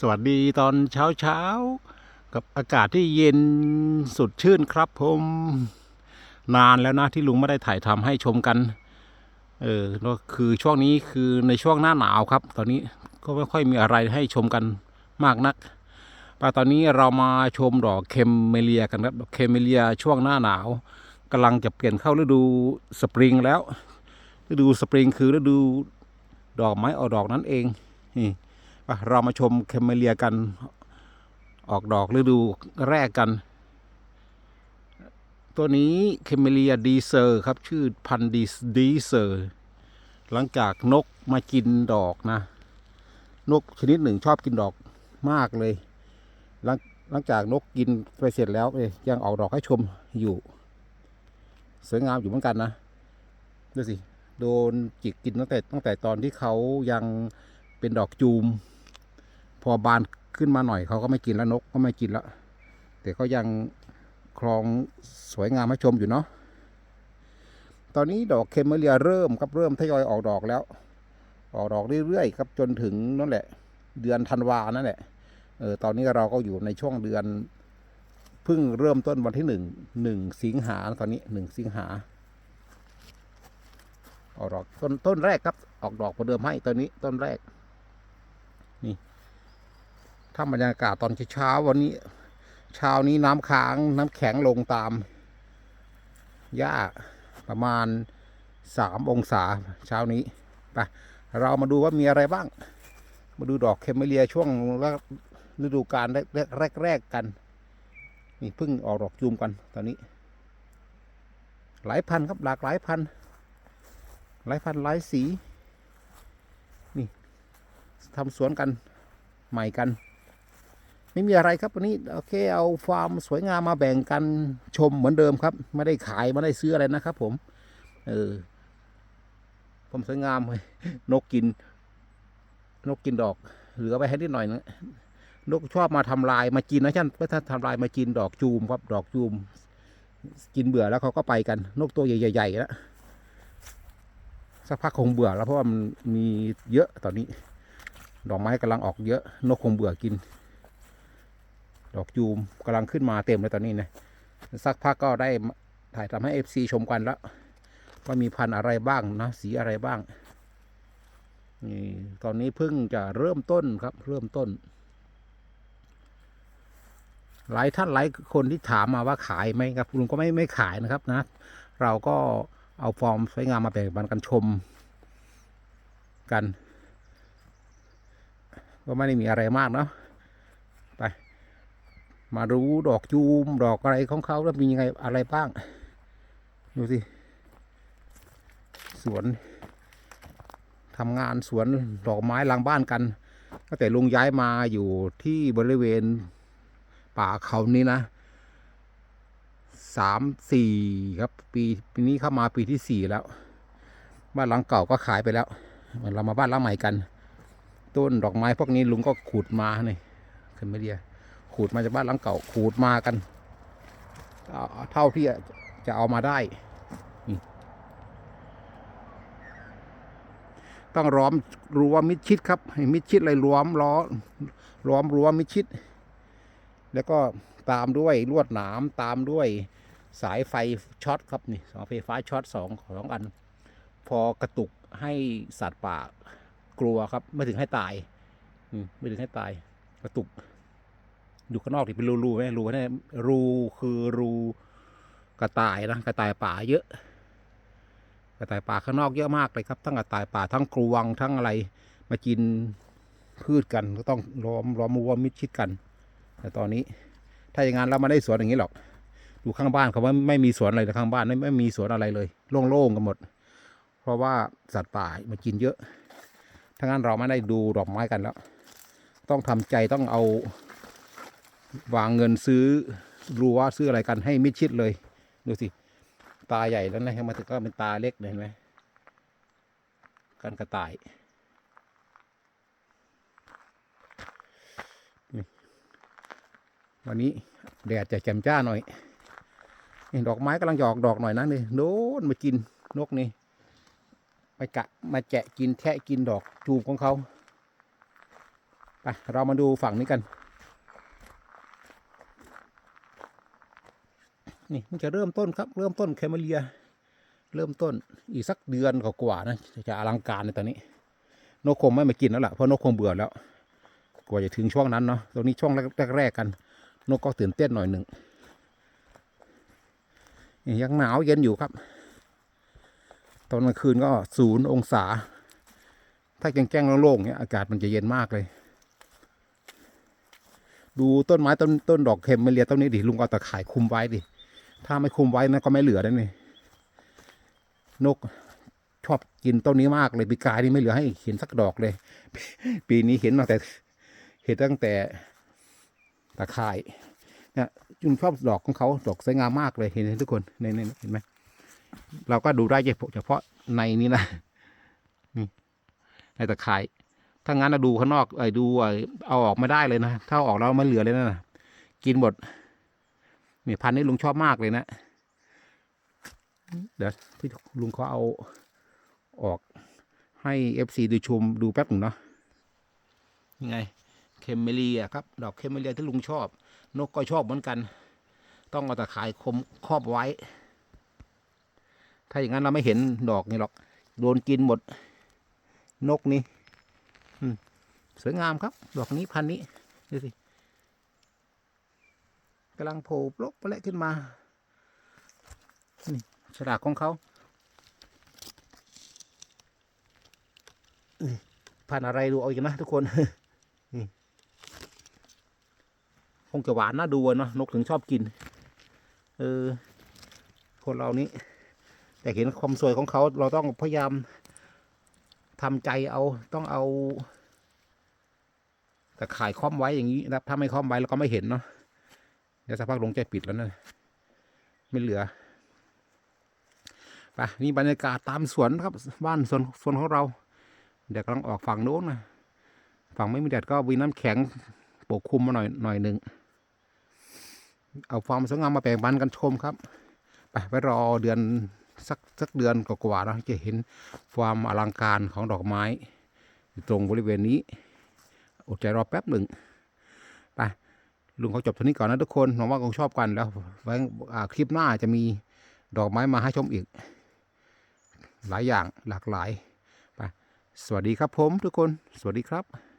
สวัสดีตอนเช้าเช้าๆกับอากาศที่เย็นสดชื่นครับผมนานแล้วนะที่ลุงไม่ได้ถ่ายทำให้ชมกัน เออก็คือช่วงนี้คือในช่วงหน้าหนาวครับ ตอนนี้ก็ไม่ค่อยมีอะไรให้ชมกันมากนักปตอนนี้เรามาชมดอกเคมเมเลียกันครับดอกเคมเมเลียช่วงหน้าหนาวกำลังจะเปลี่ยนเข้าฤดูสปริงแล้วฤดูสปริงคือฤดูดอกไม้ออกดอกนั่นเองนี่ เรามาชมเคมเมเลียกันออกดอกฤดูแรกกัน ตัวนี้เคมเมเลียดีเซอร์ครับ ชื่อพันธุ์ดีดีเซอร์ หลังจากนกมากินดอกนะ นกชนิดหนึ่งชอบกินดอกมากเลย หลังหลังจากนกกินไปเสร็จแล้วเอ้ยยังออกดอกให้ชมอยู่ สวยงามอยู่เหมือนกันนะดูสิโดนจิกกินตั้งแต่ตั้งแต่ตอนที่เขายังเป็นดอกจูม พอบานขึ้นมาหน่อยเขาก็ไม่กินแล้วนกก็ไม่กินแล้ว แต่ก็ยังครองสวยงามให้ชมอยู่เนาะตอนนี้ดอกเคมเมเลียเริ่มครับเริ่มทยอยออกดอกแล้ว ออกดอกเรื่อยๆครับจนถึงนั่นแหละ เดือนธันวานั่นแหละเออตอนนี้เราก็อยู่ในช่วงเดือนเพิ่งเริ่มต้นวันที่หนึ่งหนึ่งสิงหาตอนนี้หนึ่งสิงหาออกดอกต้นต้นแรกครับ ออกดอกประเดิมให้ตอนนี้ต้นแรก ถ้าบรรยากาศตอนเช้าวันนี้ เช้านี้น้ำค้างน้ำแข็งลงตามหญ้าประมาณสามองศาเช้านี้ไปเรามาดูว่ามีอะไรบ้าง มาดูดอกเคมเมเลียช่วงฤดูกาลแรกๆกันนี่เพิ่งออกดอกจูมกันตอนนี้ หลายพันครับหลากหลายพัน หลายพันหลายสี นี่ทำสวนกันใหม่กัน ไม่มีอะไรครับวันนี้โอเคเอาฟาร์มสวยงามมาแบ่งกันชมเหมือนเดิมครับ ไม่ได้ขายไม่ได้ซื้ออะไรนะครับ ผม เออผมสวยงามนกกิน นกกินดอก เหลือไปให้นิดหน่อยนะนกชอบมาทำลายมากินนะท่านไม่ถ้าทำลายมากินดอกจูมครับ ดอกจูม กินเบื่อแล้วเขาก็ไปกัน นกตัวใหญ่ๆแล้วสักพักคงเบื่อแล้วเพราะว่ามันมีเยอะตอนนี้ ดอกไม้กำลังออกเยอะ นกคงเบื่อกิน ดอกจูมกำลังขึ้นมาเต็มเลยตอนนี้นะสักพักก็ได้ถ่ายทำให้เอฟซีชมกันแล้วว่ามีพันธุ์อะไรบ้างนะสีอะไรบ้างนี่ตอนนี้เพิ่งจะเริ่มต้นครับ เริ่มต้น หลายท่านหลายคนที่ถามมาว่าขายไหมครับลุงก็ไม่ไม่ขายนะครับนะ เราก็เอาฟอร์มสวยงามมาแบ่งปันกันชมกัน ก็ไม่ได้มีอะไรมากเนาะ มารู้ดอกจูมดอกอะไรของเขาแล้วมียังไงอะไรบ้าง ดูสิ สวนทำงานสวนดอกไม้หลังบ้านกันตั้งแต่ลุงย้ายมาอยู่ที่บริเวณป่าเขานี้นะสามสี่ครับ ปีปีนี้เข้ามาปีที่สี่แล้ว บ้านหลังเก่าก็ขายไปแล้วเรามาบ้านหลังใหม่กัน ต้นดอกไม้พวกนี้ลุงก็ขูดมาเนี่ยขึ้นไม่เดีย ขูดมาจากบ้านหลังเก่าขูดมากัน เท่าที่จะเอามาได้ต้องล้อมรั้วมิดชิดครับให้มิดชิดเลยล้อมล้อล้อมรั้วมิดชิด แล้วก็ตามด้วยลวดหนามตามด้วยสายไฟช็อตครับนี่สายไฟฟ้าช็อตสองสองอัน พอกระตุกให้สัตว์ป่ากลัวครับ ไม่ถึงให้ตายไม่ถึงให้ตายกระตุก อยู่ข้างนอกที่เป็นรูๆไหมรูนี่รูคือรูกระต่ายนะกระต่ายป่าเยอะ กระต่ายป่าข้างนอกเยอะมากเลยครับ ทั้งกระต่ายป่าทั้งกรวงทั้งอะไรมากินพืชกันก็ต้องล้อมล้อมรั้วมิดชิดกัน แต่ตอนนี้ ถ้าอย่างนั้นเราไม่ได้สวนอย่างนี้หรอกดูข้างบ้านเขาว่าไม่มีสวนอะไรเลยข้างบ้านไม่ไม่มีสวนอะไรเลยโล่งๆกันหมด เพราะว่าสัตว์ป่ามากินเยอะถ้างั้นเราไม่ได้ดูดอกไม้กันแล้ว ต้องทำใจต้องเอา วางเงินซื้อรั้วซื้ออะไรกันให้มิดชิดเลย ดูสิ ตาใหญ่แล้วนะมาถึงก็เป็นตาเล็กเห็นไหมกันกระต่ายวันนี้แดดจะแจ่มจ้าหน่อยนี่ดอกไม้กำลังจะอกดอกหน่อยนะนี่โน้นมากินนกนี่ไปกะมาแจะกินแทะกินดอกจูบของเขาไปเรามาดูฝั่งนี้กัน นี่มันจะเริ่มต้นครับ เริ่มต้นแคมเมเลีย เริ่มต้นอีกสักเดือนกว่าๆนะจะอลังการในตอนนี้นกคงไม่มากินแล้วล่ะเพราะนกคงเบื่อแล้ว กว่าจะถึงช่วงนั้นเนาะตรงนี้ช่วงแรกๆกัน นกก็ตื่นเต้นหน่อยหนึ่งยังหนาวเย็นอยู่ครับ ตอนกลางคืนก็ศูนย์องศา ถ้าแจ้งๆโล่งๆเนี่ยอากาศมันจะเย็นมากเลย ดูต้นไม้ต้นต้นดอกเข็มไม่เลียต้นนี้ดิลุงเอาตะข่ายคุมไว้ดิ ถ้าไม่คุมไว้นะก็ไม่เหลือแล้วนี่นกชอบกินต้นนี้มากเลยปีกายนี่ไม่เหลือให้เห็นสักดอกเลย ปีนี้เห็นตั้งแต่ เห็นตั้งแต่ตะข่ายเนี่ยจุงชอบดอกของเขาดอกสวยงามมากเลยเห็นไหมทุกคนในในเห็นไหมเราก็ดูได้เฉพาะเฉพาะในนี้นะนี่ในตะข่ายถ้างั้นเราดูข้างนอกไอ้ดูไอ้เอาออกไม่ได้เลยนะถ้าอาออกแล้วมันเหลือเลยนะกินหมด นี่พันนี้ลุงชอบมากเลยนะ เดี๋ยวพี่ลุงเขาเอาออกให้เอฟซีดูชมดูแป๊บหนึ่งเนาะยังไง เคมเมลียครับ ดอกเคมเมลียที่ลุงชอบ นกก็ชอบเหมือนกัน ต้องเอาตะข่ายคมครอบไว้ ถ้าอย่างนั้นเราไม่เห็นดอกนี่หรอก โดนกินหมด นกนี่สวยงามครับ ดอกนี้พันนี้ดูสิ กำลังโผล่ปลกปละขึ้นมา นี่ฉลากของเขานี่พันอะไรดูเอาอีกนะทุกคนนี่คงจะหวานน่าดูเนาะนกถึงชอบกิน เออ คนเรานี้ แต่เห็นความสวยของเขาเราต้องพยายามทำใจเอาต้องเอาแต่ข่ายค้อมไว้อย่างนี้นะถ้าไม่ค้อมไว้เราก็ไม่เห็นเนาะ เดี๋ยวสักพักลงใจปิดแล้วนะไม่เหลือไปนี่บรรยากาศตามสวนครับ บ้านสวนสวนของเรา เดี๋ยวกำลังออกฝั่งโน้นนะฝั่งไม่มีแดดก็วีน้ำแข็งปกคลุมมาหน่อยหน่อยหนึ่งเอาความสวยงามมาแบ่งปันกันชมครับ ไปไปรอเดือนสักสักเดือนกว่าๆนะจะเห็นความอลังการของดอกไม้ ตรงบริเวณนี้อดใจรอแป๊บหนึ่ง ลุงเขาจบเท่านี้ก่อนนะทุกคนหวังว่าคงชอบกันแล้วไว้คลิปหน้าจะมีดอกไม้มาให้ชมอีก หลายอย่างหลากหลายไปสวัสดีครับผมทุกคน สวัสดีครับ